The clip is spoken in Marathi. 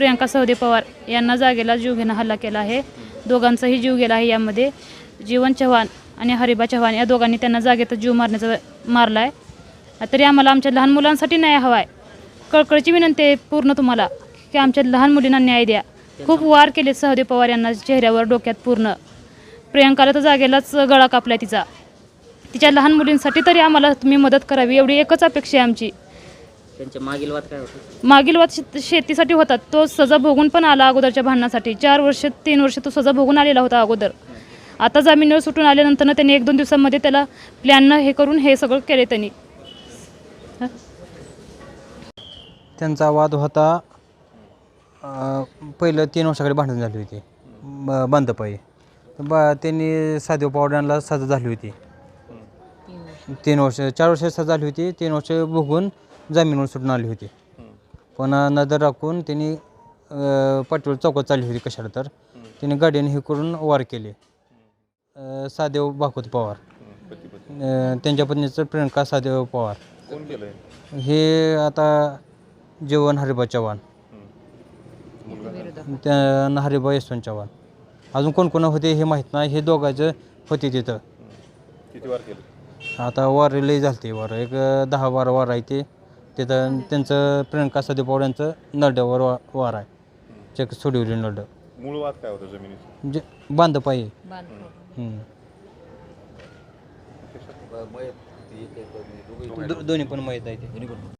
प्रियंका सौदे पवार यांना जागेला जीव घेणं हल्ला केला आहे. दोघांचाही जीव गेला आहे यामध्ये. जीवन चव्हाण आणि हरिबा चव्हाण या दोघांनी त्यांना जागेत जीव मारण्याचा मारला आहे तरी आम्हाला आमच्या लहान मुलांसाठी न्याय हवा आहे कळकळीची विनंती आहे पूर्ण तुम्हाला की आमच्या लहान मुलींना न्याय द्या. खूप वार केले सहदेव पवार यांना चेहऱ्यावर डोक्यात पूर्ण. प्रियंकाला तर जागेलाच गळा कापला तिचा. तिच्या लहान मुलींसाठी तरी आम्हाला तुम्ही मदत करावी एवढी एकच अपेक्षा आहे आमची. त्यांच्या मागील वाद काय होतं? मागील वाद शेत- शेतीसाठी होता तो सजा भोगून पण आला अगोदरच्या भांडणासाठी. चार वर्ष तीन वर्ष तो सजा भोगून आलेला होता अगोदर. आता जामीनवर सुटून आल्यानंतर त्यांनी एक दोन दिवसांमध्ये त्याला प्लॅननं हे करून हे सगळं केले त्यांनी. त्यांचा वाद होता अं, पहिलं तीन वर्षाकडे भांडण झाली होती. ब बंदपायी ब त्यांनी साधेव पवारांना सजा झाली होती. तीन वर्ष चार वर्ष सजा झाली होती. तीन वर्ष भोगून जामीनवर सुटून आली होती. पण नजर राखून त्यांनी पाठीवर चौकात चालली होती कशाला तर. त्यांनी गाडीने हे करून वार केले. अं, सादेव भागवत पवार. अं, त्यांच्या पत्नीचं प्रियंका सादेव पवार. कोण केलंय? हे आता जेवण हरिबा चव्हाण. त्या हरिबा यशवंत चव्हाण. अजून कोण कोण होते हे माहीत नाही. हे दोघांचं होते तिथं. किती वार केलं? आता वार लई झालते वार. एक दहा बारा वार आहे ते. तिथं त्यांचं प्रियंका सदे पवार यांचं नरड्यावर वा वार आहे. चेक सोडवली नरड मूळ वाद काय होतं जमिनीचं? जे बांध पाहिजे दोन्ही पण माहीत आहे ते.